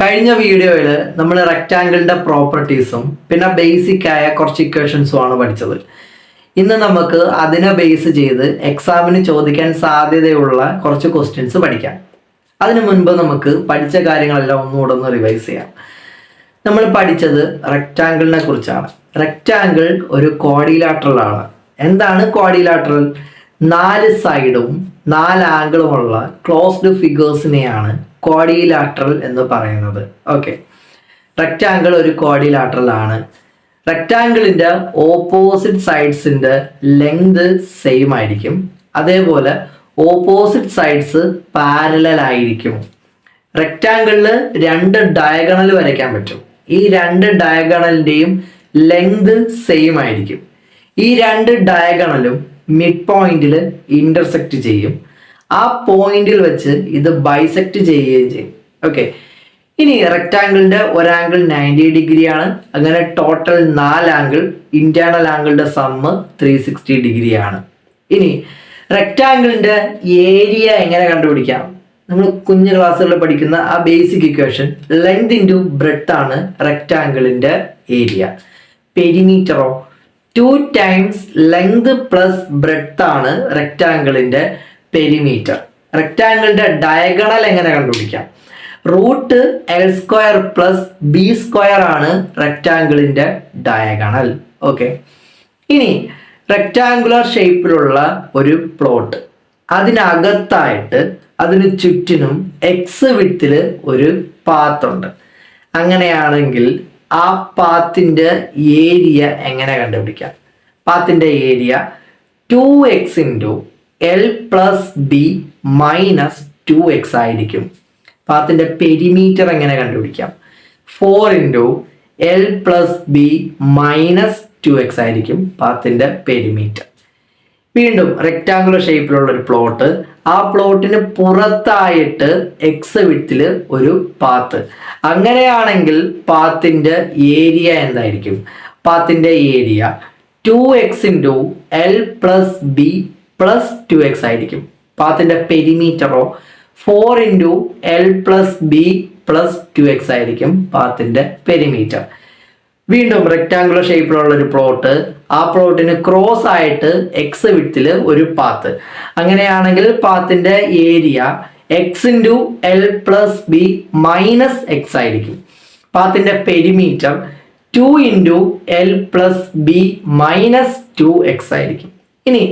കഴിഞ്ഞ വീഡിയോയിൽ നമ്മൾ റെക്റ്റാങ്കിളിന്റെ പ്രോപ്പർട്ടീസും പിന്നെ ബേസിക് ആയ കുറച്ച് ഇക്വേഷൻസും ആണ് പഠിച്ചത്. ഇന്ന് നമുക്ക് അതിനെ ബേസ് ചെയ്ത് എക്സാമിന് ചോദിക്കാൻ സാധ്യതയുള്ള കുറച്ച് ക്വസ്റ്റ്യൻസ് പഠിക്കാം. അതിനു മുൻപ് നമുക്ക് പഠിച്ച കാര്യങ്ങളെല്ലാം ഒന്നുകൂടെ ഒന്ന് റിവൈസ് ചെയ്യാം. നമ്മൾ പഠിച്ചത് റെക്റ്റാങ്കിളിനെ കുറിച്ചാണ്. റെക്റ്റാങ്കിൾ ഒരു കോഡിലാട്രൽ ആണ്. എന്താണ് കോഡിലാട്രൽ നാല് സൈഡും നാല് ആംഗിളുമുള്ള ക്ലോസ്ഡ് ഫിഗേഴ്സിനെയാണ് കോഡിലാട്രൽ എന്ന് പറയുന്നത്. ഓക്കെ റെക്റ്റാങ്കിൾ ഒരു കോഡിലാട്രൽ ആണ്. റെക്റ്റാങ്കിളിന്റെ ഓപ്പോസിറ്റ് സൈഡ്സിന്റെ ലെങ്ത് സെയിം ആയിരിക്കും. അതേപോലെ ഓപ്പോസിറ്റ് സൈഡ്സ് പാരലൽ ആയിരിക്കും. റെക്റ്റാങ്കിളിൽ രണ്ട് ഡയഗണൽ വരയ്ക്കാൻ പറ്റും. ഈ രണ്ട് ഡയഗണലിന്റെയും ലെങ്ത് സെയിം ആയിരിക്കും. ഈ രണ്ട് ഡയഗണലും മിഡ് പോയിന്റിൽ ഇന്റർസെക്റ്റ് ചെയ്യും. ആ പോയിന്റിൽ വെച്ച് ഇത് ബൈസെക്ട് ചെയ്യുകയും ചെയ്യും. ഓക്കെ ഇനി റെക്റ്റാംഗിളിന്റെ ഒരാംഗിൾ നയന്റി ഡിഗ്രി ആണ് അങ്ങനെ ടോട്ടൽ നാല് ആംഗിൾ ഇന്റേണൽ ആംഗിളിന്റെ സമ്മ് ത്രീ സിക്സ്റ്റി ഡിഗ്രി ആണ് ഇനി റെക്റ്റാംഗിളിന്റെ ഏരിയ എങ്ങനെ കണ്ടുപിടിക്കാം? നമ്മൾ കുഞ്ഞു ക്ലാസ്സുകളിൽ പഠിക്കുന്ന ആ basic equation length into breadth ആണ് റെക്റ്റാംഗിളിന്റെ area പെരിമീറ്ററോ two times length plus breadth ആണ് റെക്റ്റാങ്കിളിന്റെ പെരിമീറ്റർ റെക്റ്റാങ്കിളിന്റെ ഡയഗണൽ എങ്ങനെ കണ്ടുപിടിക്കാം? Root L square plus B square ആണ് റെക്റ്റാങ്കിളിന്റെ ഡയഗണൽ ഓക്കെ ഇനി റെക്റ്റാങ്കുലർ ഷേപ്പിലുള്ള ഒരു പ്ലോട്ട് അതിനകത്തായിട്ട് അതിന് ചുറ്റിനും എക്സ് വിത്തിൽ ഒരു പാത്തുണ്ട് അങ്ങനെയാണെങ്കിൽ ആ പാത്തിന്റെ ഏരിയ എങ്ങനെ കണ്ടുപിടിക്കാം? പാത്തിന്റെ area two X into L plus B minus two X ആയിരിക്കും. പാത്തിന്റെ പെരിമീറ്റർ എങ്ങനെ കണ്ടുപിടിക്കാം? Four into L plus B minus two X ആയിരിക്കും പാത്തിന്റെ പെരിമീറ്റർ വീണ്ടും റെക്റ്റാങ്കുലർ ഷേപ്പിലുള്ള ഒരു പ്ലോട്ട് ആ പ്ലോട്ടിന് പുറത്തായിട്ട് എക്സ് വിട്ടിൽ ഒരു പാത്ത് അങ്ങനെയാണെങ്കിൽ പാത്തിന്റെ ഏരിയ എന്തായിരിക്കും? പാത്തിന്റെ area two X into L plus B plus two X ആയിരിക്കും. പാത്തിന്റെ പെരിമീറ്ററോ four into L plus B plus two X ആയിരിക്കും പാത്തിന്റെ പെരിമീറ്റർ വീണ്ടും റെക്റ്റാങ്കുലർ ഷേപ്പിലുള്ള ഒരു പ്ലോട്ട് ആ പ്ലോട്ടിന് ക്രോസ് ആയിട്ട് എക്സ് വിട്ടിൽ ഒരു പാത്ത് അങ്ങനെയാണെങ്കിൽ പാത്തിന്റെ area X into L plus B minus X ആയിരിക്കും. പാത്തിന്റെ perimeter two into L plus B minus two X ആയിരിക്കും. ഇനി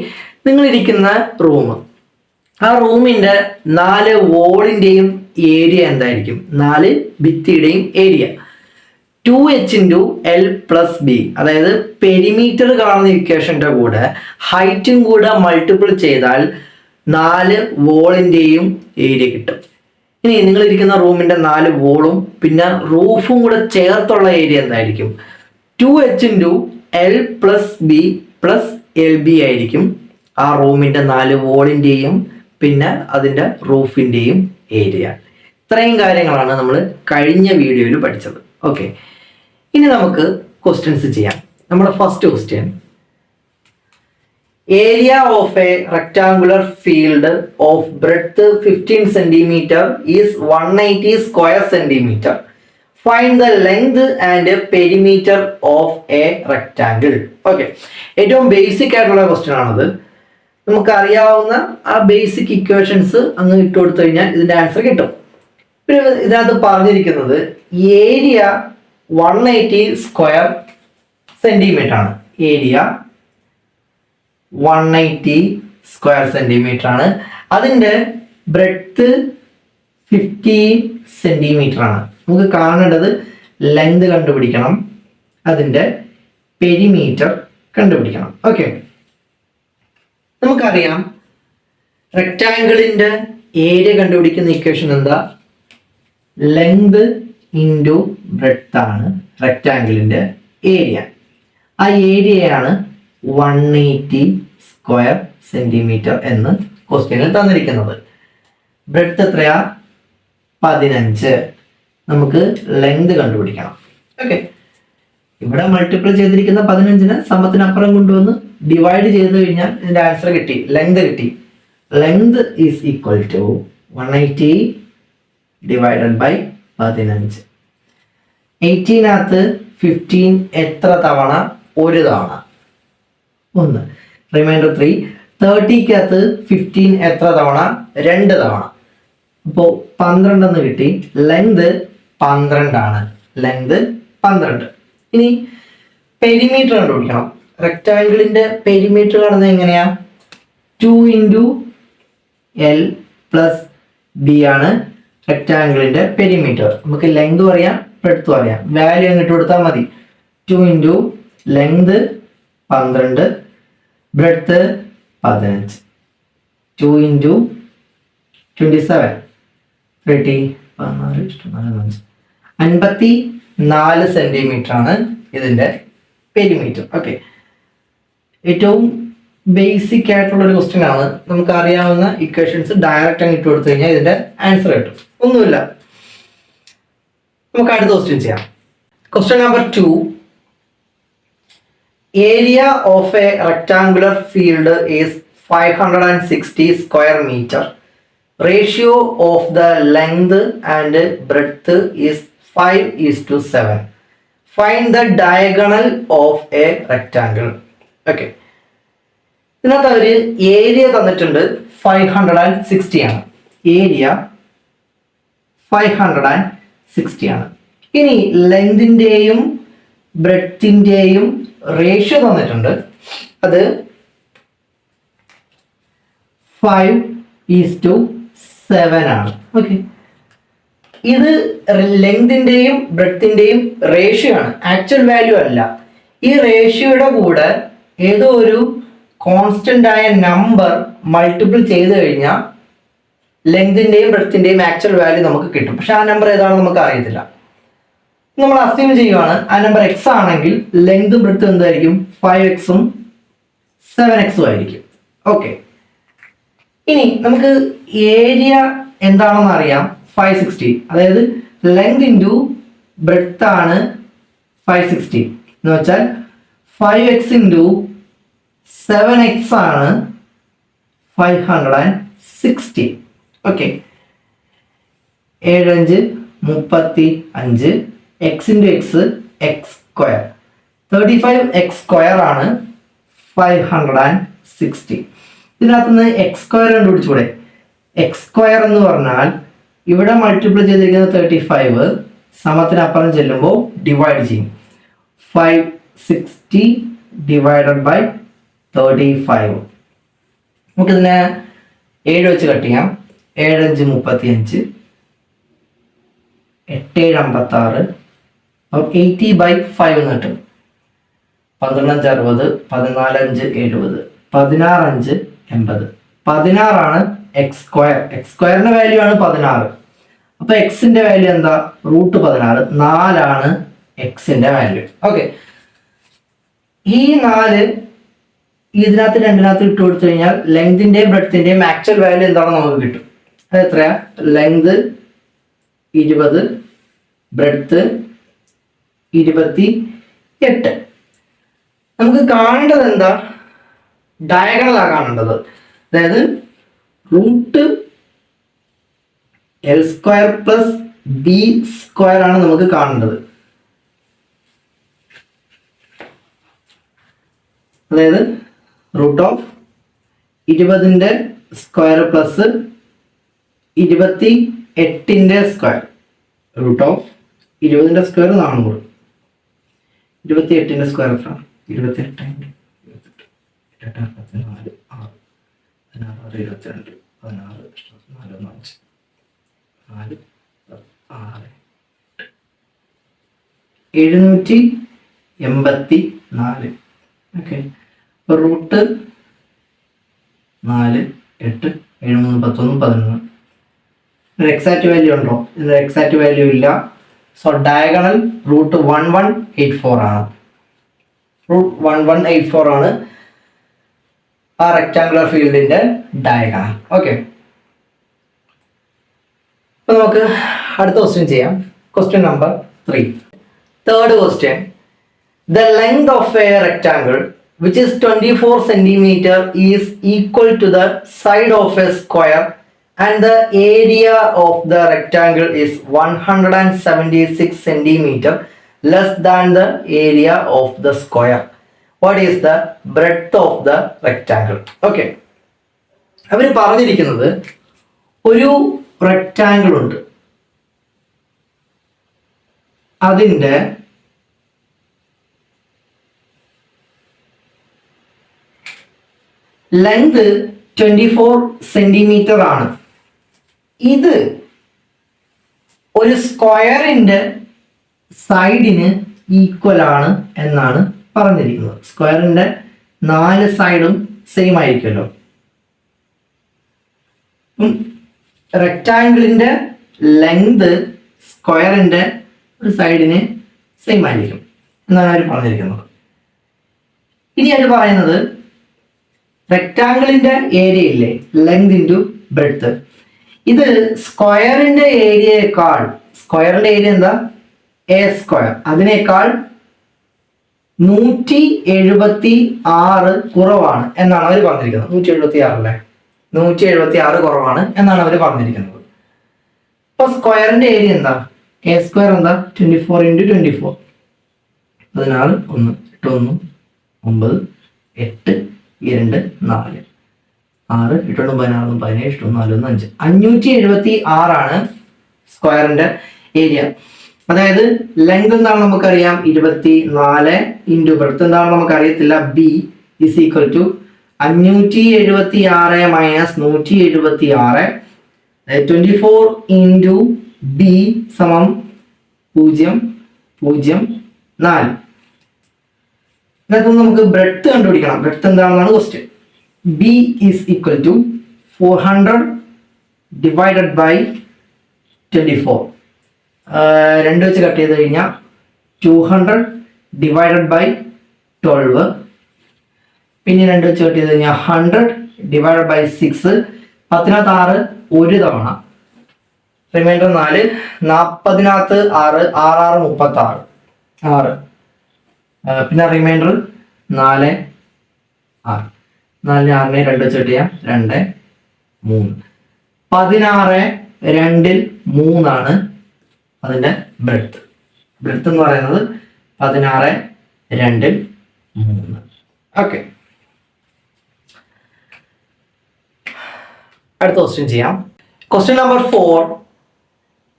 നിങ്ങൾ ഇരിക്കുന്ന റൂം. ആ റൂമിന്റെ നാല് വോളിന്റെയും ഏരിയ എന്തായിരിക്കും? നാല് ഭിത്തിയുടെയും area. Two H into L plus B അതായത് പെരിമീറ്റർ കാണുന്ന ഇക്വേഷന്റെ കൂടെ ഹൈറ്റും കൂടെ മൾട്ടിപ്പിൾ ചെയ്താൽ നാല് വോളിന്റെയും ഏരിയ കിട്ടും. ഇനി നിങ്ങളിരിക്കുന്ന റൂമിന്റെ നാല് വോളും പിന്നെ റൂഫും കൂടെ ചേർത്തുള്ള ഏരിയ എന്തായിരിക്കും? Two H into L plus B plus L B ആയിരിക്കും. ആ റൂമിന്റെ നാല് വോളിന്റെയും പിന്നെ അതിന്റെ റൂഫിന്റെയും ഏരിയ. ഇത്രയും കാര്യങ്ങളാണ് നമ്മൾ കഴിഞ്ഞ വീഡിയോയിൽ പഠിച്ചത്. ഓക്കെ. ഇനി നമുക്ക് ക്വസ്റ്റ്യൻസ് ചെയ്യാം. നമ്മുടെ first question area of a rectangular field of breadth fifteen centimetre is one eighty square centimetre find the length and perimeter of a rectangle okay ഏറ്റവും ബേസിക് ആയിട്ടുള്ള ക്വസ്റ്റ്യൻ ആണത്. നമുക്ക് അറിയാവുന്ന ആ ബേസിക് ഇക്വേഷൻസ് അങ്ങ് ഇട്ട് കൊടുത്തു കഴിഞ്ഞാൽ ഇതിന്റെ ആൻസർ കിട്ടും. പിന്നെ ഇതിനകത്ത് പറഞ്ഞിരിക്കുന്നത് area one eighty square centimetre ആണ്. Area one eighty square centimetre ആണ്. അതിന്റെ ബ്രെഡ്ത്ത് ഫിഫ്റ്റി സെന്റിമീറ്റർ ആണ്. നമുക്ക് കാണേണ്ടത് ലെങ്ത് കണ്ടുപിടിക്കണം. അതിന്റെ പെരിമീറ്റർ കണ്ടുപിടിക്കണം. ഓക്കെ നമുക്കറിയാം. റെക്റ്റാങ്കിളിന്റെ ഏരിയ കണ്ടുപിടിക്കുന്ന ഇക്വേഷൻ എന്താ? ലെങ്ത് ഇന്റു ബ്രെഡ്ത്ത് ആണ് റെക്റ്റാങ്കിളിന്റെ ഏരിയ ആ ഏരിയയാണ് വൺ എയ്റ്റി സ്ക്വയർ സെന്റിമീറ്റർ എന്ന് ക്വസ്റ്റ്യനിൽ തന്നിരിക്കുന്നത്. ബ്രെഡ്ത്ത് എത്രയാ? പതിനഞ്ച്. നമുക്ക് ലെങ്ത് കണ്ടുപിടിക്കണം. ഓക്കെ ഇവിടെ മൾട്ടിപ്ലൈ ചെയ്തിരിക്കുന്ന പതിനഞ്ചിന് സമത്തിനപ്പുറം കൊണ്ടുവന്ന് ഡിവൈഡ് ചെയ്ത് കഴിഞ്ഞാൽ ഇതിന്റെ ആൻസർ കിട്ടി. ലെങ്ത് കിട്ടി. Length is equal to one eighty divided by പതിനഞ്ച്. എയ്റ്റീനകത്ത് ഫിഫ്റ്റീൻ എത്ര തവണ? ഒരു തവണ. ഒന്ന്. റിമൈൻഡർ ത്രീ തേർട്ടിക്കകത്ത് ഫിഫ്റ്റീൻ എത്ര തവണ? രണ്ട് തവണ. അപ്പോൾ പന്ത്രണ്ടെന്ന് കിട്ടി. ലെങ്ത് പന്ത്രണ്ടാണ്. ലെങ്ത് പന്ത്രണ്ട്. ഇനി പെരിമീറ്റർ കണ്ടുപിടിക്കണം. റെക്റ്റാങ്കിളിന്റെ പെരിമീറ്റർ കാണുന്നത് എങ്ങനെയാ? Two into L plus B ആണ് റെക്റ്റാങ്കിളിന്റെ പെരിമീറ്റർ നമുക്ക് ലെങ്ത് അറിയാം എടുത്തു അറിയാം വാല്യൂ എങ്ങോട്ട് കൊടുത്താൽ മതി. ടു ഇന്റു ലെങ്ത് പന്ത്രണ്ട് ബ്രെഡ്ത്ത് പതിനഞ്ച്. Two into twenty seven thirty അഞ്ച് അൻപത്തി നാല് സെന്റിമീറ്റർ ആണ് ഇതിന്റെ പെരിമീറ്റർ. ഓക്കെ ഏറ്റവും ബേസിക് ആയിട്ടുള്ള ഒരു ക്വസ്റ്റ്യൻ ആണ്. നമുക്ക് അറിയാവുന്ന ഇക്വേഷൻസ് ഡയറക്റ്റ് അങ്ങ് ഇട്ട് കൊടുത്തു കഴിഞ്ഞാൽ ഇതിന്റെ ആൻസർ കിട്ടും. ഒന്നുമില്ല. നമുക്ക് അടുത്ത ക്വസ്റ്റ്യൻ ചെയ്യാം. Question number two area of a rectangular field is five hundred and sixty square metre ratio of the length and breadth is five is to seven find the diagonal of a rectangle okay ഇതിനകത്ത് അവർ area തന്നിട്ടുണ്ട് five hundred and sixty ആണ്. Area five hundred and sixty ആണ്. ഇനി ലെങ്തിന്റെയും ബ്രെഡ്ത്തിന്റെയും ratio തന്നിട്ടുണ്ട്. അത് ഫൈവ് ഈസ് ടു സെവൻ ആണ്. ഓക്കെ ഇത് ലെങ്തിന്റെയും ബ്രെത്തിന്റെയും റേഷ്യോ ആണ്. ആക്ച്വൽ വാല്യൂ അല്ല. ഈ റേഷ്യോയുടെ കൂടെ ഏതോ ഒരു കോൺസ്റ്റന്റ് ആയ നമ്പർ മൾട്ടിപ്പിൾ ചെയ്ത് കഴിഞ്ഞാൽ ലെങ്തിന്റെയും ബ്രെത്തിന്റെയും ആക്ച്വൽ വാല്യൂ നമുക്ക് കിട്ടും. പക്ഷെ ആ നമ്പർ ഏതാണെന്ന് നമുക്ക് അറിയത്തില്ല. നമ്മൾ അസ്യൂം ചെയ്യുവാണ് ആ നമ്പർ എക്സ് ആണെങ്കിൽ ലെങ്ത് ബ്രെത്ത് എന്തായിരിക്കും? ഫൈവ് എക്സും സെവൻ എക്സും ആയിരിക്കും. ഓക്കെ ഇനി നമുക്ക് ഏരിയ എന്താണെന്ന് അറിയാം. ഫൈവ് സിക്സ്റ്റി അതായത് ലെങ്ത് ഇന്റു ബ്രെഡ്ത്ത് ആണ് ഫൈവ് സിക്സ്റ്റി എന്ന് വെച്ചാൽ five X into seven X ആണ് five hundred and sixty okay ഏഴഞ്ച് മുപ്പത്തി അഞ്ച് X into X X square thirty five X square ആണ് ഫൈവ് ഹൺഡ്രഡ് ആൻഡ് സിക്സ്റ്റി ഇതിനകത്ത് നിന്ന് എക്സ് സ്ക്വയർ കണ്ടുപിടിച്ചുകൂടെ എക്സ് സ്ക്വയർ എന്ന് പറഞ്ഞാൽ ഇവിടെ മൾട്ടിപ്ലൈ ചെയ്തിരിക്കുന്ന തേർട്ടി ഫൈവ് സമത്തിനപ്പുറം ചെല്ലുമ്പോൾ ഡിവൈഡ് ചെയ്യും. Five sixty divided by thirty five നമുക്കിതിനെ ഏഴ് വെച്ച് കട്ട് ചെയ്യാം. ഏഴഞ്ച് മുപ്പത്തി അഞ്ച് എട്ടേഴ് അമ്പത്തി ആറ് അപ്പം എയ്റ്റി ബൈ ഫൈവ് എന്ന് കിട്ടും. പന്ത്രണ്ടഞ്ച് അറുപത് പതിനാലഞ്ച് എഴുപത് പതിനാറഞ്ച് എൺപത്. പതിനാറാണ് എക്സ് സ്ക്വയർ എക്സ് സ്ക്വയറിന്റെ വാല്യൂ ആണ് പതിനാറ്. അപ്പൊ എക്സിന്റെ വാല്യൂ എന്താ? റൂട്ട് പതിനാറ്. നാലാണ് എക്സിന്റെ വാല്യൂ ഓക്കെ ഈ നാല് ഇതിനകത്ത് രണ്ടിനകത്ത് ഇട്ട് കൊടുത്തു കഴിഞ്ഞാൽ ലെങ്തിന്റെയും ബ്രെഡ്ത്തിന്റെയും ആക്ച്വൽ വാല്യൂ എന്താണെന്ന് നമുക്ക് കിട്ടും. അത് എത്രയാ? ലെങ്ത് ഇരുപത് ബ്രെഡ്ത്ത് ഇരുപത്തി എട്ട് നമുക്ക് കാണേണ്ടത് എന്താ? ഡയഗണലാണ് കാണേണ്ടത്. അതായത് root L square plus B square ആണ് നമുക്ക് കാണേണ്ടത്. അതായത് റൂട്ട് ഓഫ് ഇരുപതിന്റെ സ്ക്വയർ പ്ലസ് ഇരുപത്തി എട്ടിന്റെ സ്ക്വയർ. റൂട്ട് ഓഫ് ഇരുപതിന്റെ സ്ക്വയർ നാനൂറ്. ഇരുപത്തി എട്ടിന്റെ സ്ക്വയർ എത്ര ഇരുപത്തി എട്ട് ഇരുപത്തെട്ട് എട്ട് പത്തിനാല് ആറ്. പതിനാറ് ഇരുപത്തിരണ്ട് പതിനാറ് നാല് അഞ്ച് നാല് ആറ്. എഴുന്നൂറ്റി എൺപത്തി നാല് ഓക്കെ റൂട്ട് നാല് എട്ട് ഏഴ് മൂന്ന് പത്തൊന്ന് പതിനൊന്ന്. എക്സാക്റ്റ് വാല്യൂ ഉണ്ടോ? ഇത് എക്സാക്റ്റ് വാല്യൂ ഇല്ല. So diagonal root one one eight four ആണ്. Root one one eight four ആണ്. ആ റെക്ടാങ്കുലർ ഫീൽഡിന്റെ ഡയഗണൽ ഓക്കെ അപ്പൊ നമുക്ക് അടുത്ത ക്വസ്റ്റ്യൻ ചെയ്യാം question number three third question the length of a rectangle which is 24 centimeter is equal to the side of a square and the area of the rectangle is 176 centimeter less than the area of the square. What is the breadth of the rectangle okay അവർ പറഞ്ഞിരിക്കുന്നത് ഒരു rectangle ഉണ്ട്. അതിന്റെ length twenty four centimetre ആണ്. ഇത് ഒരു സ്ക്വയറിന്റെ സൈഡിന് equal ആണ് എന്നാണ് പറഞ്ഞിരിക്കുന്നത് സ്ക്വയറിന്റെ നാല് സൈഡും സെയിം ആയിരിക്കുമല്ലോ. റെക്റ്റാങ്കിളിന്റെ ലെങ്ത് സ്ക്വയറിന്റെ ഒരു സൈഡിന് സെയിം ആയിരിക്കും. എന്നാണ് അവർ പറഞ്ഞിരിക്കുന്നത്. ഇനി അവർ പറയുന്നത് റെക്റ്റാങ്കിളിന്റെ ഏരിയയില്ലേ ലെങ്ത് ഇന്റു ബ്രെഡ്ത്ത് ഇത് സ്ക്വയറിന്റെ ഏരിയയേക്കാൾ സ്ക്വയറിന്റെ ഏരിയ എന്താ? എ സ്ക്വയർ അതിനേക്കാൾ നൂറ്റി എഴുപത്തി ആറ് കുറവാണ് എന്നാണ് അവർ പറഞ്ഞിരിക്കുന്നത്. നൂറ്റി എഴുപത്തി ആറല്ലേ നൂറ്റി എഴുപത്തി ആറ് കുറവാണ് എന്നാണ് അവർ പറഞ്ഞിരിക്കുന്നത്. അപ്പൊ സ്ക്വയറിന്റെ ഏരിയ എന്താ? എ സ്ക്വയർ എന്താ? Twenty four into twenty four പതിനാറ് ഒന്ന് എട്ട് ഒന്ന് ഒമ്പത് എട്ട് രണ്ട് നാല്. ആറ് എട്ടൊന്ന് പതിനാറ് പതിനേഴ് എട്ട് നാല് ഒന്ന് അഞ്ച്. അഞ്ഞൂറ്റി എഴുപത്തി ആറാണ് സ്ക്വയറിന്റെ ഏരിയ. അതായത് ലെങ്ത് എന്താണ് നമുക്കറിയാം? ഇരുപത്തി നാല് ഇന്റു ബ്രെഡ്ത്ത് എന്താണ് നമുക്കറിയത്തില്ല? ബി ഇസ് ഈക്വൽ ടു അഞ്ഞൂറ്റി എഴുപത്തി ആറ് മൈനസ് നൂറ്റി എഴുപത്തി ആറ് ട്വന്റി ഫോർ ഇന്റു ബി സമം പൂജ്യം പൂജ്യം നാല്. ഇതിനകത്ത് നമുക്ക് ബ്രെഡ്ത്ത് കണ്ടുപിടിക്കണം. ബ്രെഡ്ത്ത് എന്താണെന്നാണ് question B is equal to four hundred divided by twenty four രണ്ട് വെച്ച് കട്ട് ചെയ്ത് കഴിഞ്ഞാൽ two hundred divided by twelve പിന്നെ രണ്ട് വെച്ച് കട്ട് ചെയ്ത് കഴിഞ്ഞാൽ ഹൺഡ്രഡ് ഡിവൈഡഡ് ബൈ സിക്സ് പത്തിനകത്ത് ആറ് ഒരു തവണ. റിമൈൻഡർ നാല് നാൽപ്പതിനകത്ത് ആറ് ആറ് ആറ് മുപ്പത്തി ആറ്. ആറ് പിന്നെ റിമൈൻഡർ നാല് ആറ്. നാലിന് ആറിനെ രണ്ട് വെച്ച് കട്ട് ചെയ്യാം. രണ്ട് മൂന്ന്. പതിനാറ് രണ്ടിൽ മൂന്നാണ്. അതിന്റെ ബ്രെഡ് ബ്രെഡ് എന്ന് പറയുന്നത് പതിനാറ് രണ്ട് മൂന്ന്. ഓക്കെ അടുത്ത ക്വസ്റ്റ്യൻ ചെയ്യാം. Question number four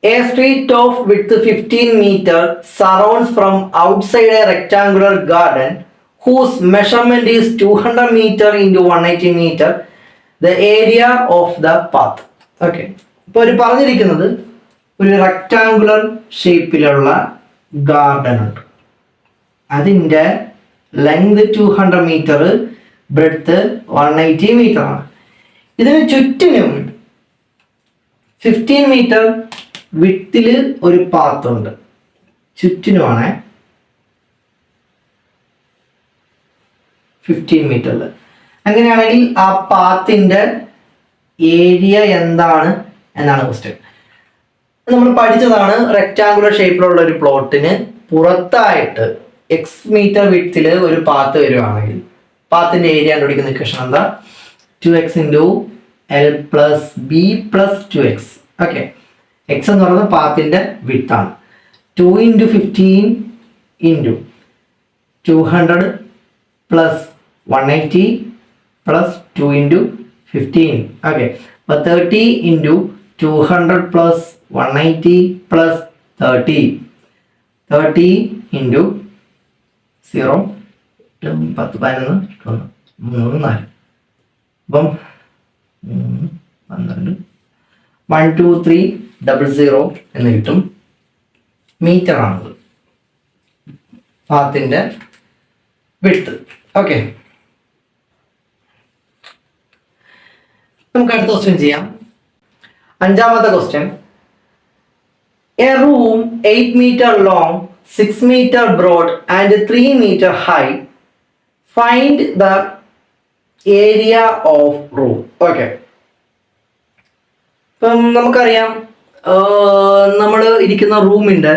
a street of width fifteen metre surrounds from outside a rectangular garden whose measurement is two hundred metre into one eighty metre the area of the path okay ഇപ്പൊ ഒരു പറഞ്ഞിരിക്കുന്നത് ഒരു rectangular ഷേപ്പിലുള്ള garden ഉണ്ട്. അതിന്റെ length two hundred metre breadth one eighty metre ആണ്. ഇതിന് ചുറ്റിനും ഫിഫ്റ്റീൻ മീറ്റർ വിട്ടിൽ ഒരു പാത്തുണ്ട് ചുറ്റിനുമാണ് ഫിഫ്റ്റീൻ മീറ്ററിൽ അങ്ങനെയാണെങ്കിൽ ആ പാത്തിന്റെ ഏരിയ എന്താണ്? എന്നാണ് ക്വസ്റ്റ്യൻ നമ്മൾ പഠിച്ചതാണ് റെക്റ്റാങ്കുലർ ഷേപ്പിലുള്ള ഒരു പ്ലോട്ടിന് പുറത്തായിട്ട് എക്സ് മീറ്റർ വിട്ടിൽ ഒരു പാത്ത് വരുവാണെങ്കിൽ. പാത്തിന്റെ ഏരിയ കണ്ടുപിടിക്കുന്ന ഇക്വേഷൻ എന്താ? Two X into L plus B plus two X okay X എന്ന് പറയുന്നത് പാത്തിന്റെ വിട്ടാണ് two into fifteen into two hundred plus one eighty plus two into fifteen okay അപ്പോൾ thirty into two hundred plus one ninety plus thirty thirty into zero പത്ത് പതിനൊന്ന് ഒന്ന് മൂന്ന് നാല്. അപ്പം മൂന്ന് പന്ത്രണ്ട്. One two three double zero എന്ന് കിട്ടും. മീറ്റർ ആണത്. പാത്തിന്റെ വിട്ട് ഓക്കെ നമുക്ക് അടുത്ത ക്വസ്റ്റ്യൻ ചെയ്യാം. അഞ്ചാമത്തെ question a room eight metre long six metre broad and three metre high find the area of room okay ഇപ്പം നമുക്കറിയാം നമ്മൾ ഇരിക്കുന്ന റൂമിന്റെ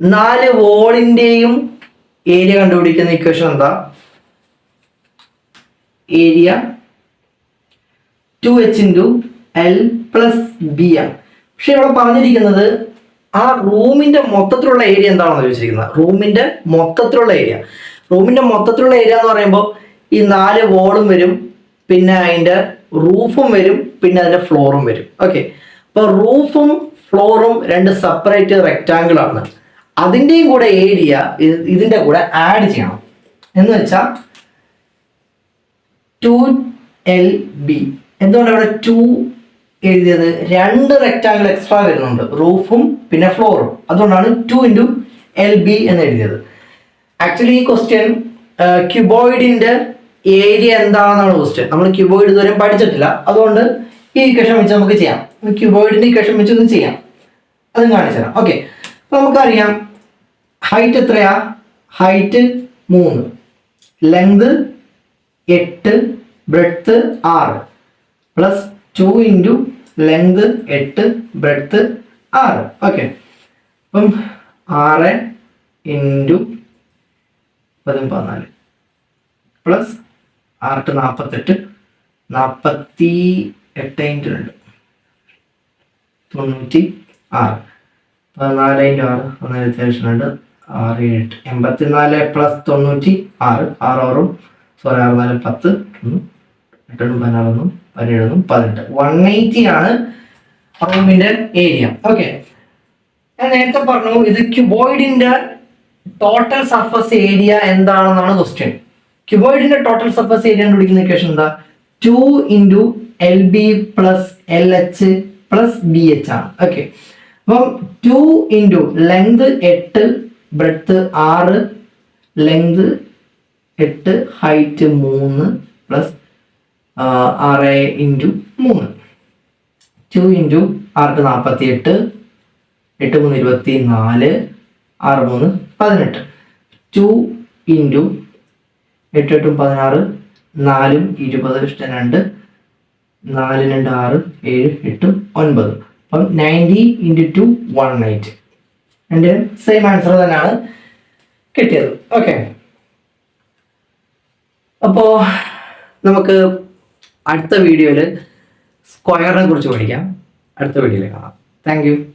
നാല് വോളിന്റെയും ഏരിയ കണ്ടുപിടിക്കുന്ന ഇക്വേഷൻ എന്താ? Area two H into L plus B ആണ്. പക്ഷെ ഇവിടെ പറഞ്ഞിരിക്കുന്നത് ആ റൂമിന്റെ മൊത്തത്തിലുള്ള ഏരിയ എന്താണെന്ന് ചോദിച്ചിരിക്കുന്നത്? റൂമിന്റെ മൊത്തത്തിലുള്ള ഏരിയ റൂമിന്റെ മൊത്തത്തിലുള്ള ഏരിയ എന്ന് പറയുമ്പോൾ ഈ നാല് വോളും വരും പിന്നെ അതിന്റെ റൂഫും വരും പിന്നെ അതിന്റെ ഫ്ലോറും വരും. ഓക്കെ അപ്പോൾ റൂഫും ഫ്ലോറും രണ്ട് സെപ്പറേറ്റ് റെക്റ്റാങ്കിൾ ആണ്. അതിന്റെയും കൂടെ ഏരിയ ഇതിന്റെ കൂടെ ആഡ് ചെയ്യണം. എന്ന് വെച്ചാൽ ടു എൽ ബി എന്തുകൊണ്ട് അവിടെ ടു എഴുതിയത് രണ്ട് റെക്റ്റാങ്കിൾ എക്സ്ട്രാ വരുന്നുണ്ട്. റൂഫും പിന്നെ ഫ്ലോറും അതുകൊണ്ടാണ് ടു ഇന്റു എൽ ബി എന്ന് എഴുതിയത്. ആക്ച്വലി ഈ ക്വസ്റ്റ്യൻ ക്യൂബോയിഡിന്റെ ഏരിയ എന്താണെന്നാണ് ക്വസ്റ്റ്യൻ നമ്മൾ ക്യൂബോയിഡ് ഇതുവരെ പഠിച്ചിട്ടില്ല. അതുകൊണ്ട് ഈ ഇക്വേഷൻ വെച്ച് നമുക്ക് ചെയ്യാം. ക്യൂബോയിഡിന്റെ ഇക്വേഷൻ വെച്ച് ഒന്ന് ചെയ്യാം. അതും കാണിച്ചു തരാം. ഓക്കെ അപ്പോൾ നമുക്കറിയാം ഹൈറ്റ് എത്രയാ? ഹൈറ്റ് മൂന്ന്. ലെങ്ത് എട്ട്. ബ്രെഡ്ത്ത് ആറ്. പ്ലസ് ടു ഇന്റു ലെങ്ത് എട്ട് ബ്രെഡ്ത്ത് ആറ്. ഓക്കെ അപ്പം ആറ് ഇന്റു പതിനും പതിനാല്. പ്ലസ് ആറ് നാൽപ്പത്തെട്ട് നാൽപ്പത്തി എട്ട് ഇന്റു രണ്ട്. തൊണ്ണൂറ്റി ആറ് പതിനാല് ഇന്റു ആറ്. പതിനാല് അത്യാവശ്യം രണ്ട്. ആറ് എട്ട്. എൺപത്തിനാല് പ്ലസ് തൊണ്ണൂറ്റി ആറ് ആറ് ആറും സോറി ആറ് നാല് പത്ത്. എട്ടെണ്ണും പതിനാറൊന്നും പതിനേഴൊന്നും? പതിനെട്ട്. വൺ എയ്റ്റി ആണ് റൂമിന്റെ ഏരിയ ഓക്കെ ഞാൻ നേരത്തെ പറഞ്ഞു ഇത് ക്യൂബോയിഡിന്റെ ടോട്ടൽ സർഫസ് ഏരിയ എന്താണെന്നാണ് ക്വസ്റ്റ്യൻ ക്യൂബോയിഡിന്റെ ടോട്ടൽ സർഫസ് ഏരിയ കണ്ടുപിടിക്കുന്ന ഇക്വേഷൻ എന്താ? Two into L B plus L H plus B H ആണ്. ഓക്കെ അപ്പം ടു ഇന്റു ലെങ്ത് എട്ട് ബ്രെഡ്ത്ത് ആറ് ലെങ്ത് എട്ട് ഹൈറ്റ് മൂന്ന് പ്ലസ് ആറ് ഇന്റു മൂന്ന്. ടു ഇന്റു ആറ് നാൽപ്പത്തി എട്ട് എട്ട് മൂന്ന് ഇരുപത്തി നാല് ആറ് മൂന്ന് പതിനെട്ട്. ടു ഇന്റു എട്ട് എട്ടും പതിനാറ് നാലും ഇരുപത് ഇഷ്ടം രണ്ട് നാല് രണ്ട് ആറ് ഏഴ് എട്ട് ഒൻപത്. അപ്പം ninety into two one nine എന്റെ സെയിം ആൻസർ തന്നെയാണ് കിട്ടിയത്. ഓക്കെ അപ്പോൾ നമുക്ക് അടുത്ത വീഡിയോയിൽ സ്ക്വയറിനെ കുറിച്ച് പഠിക്കാം. അടുത്ത വീഡിയോയിൽ കാണാം. താങ്ക്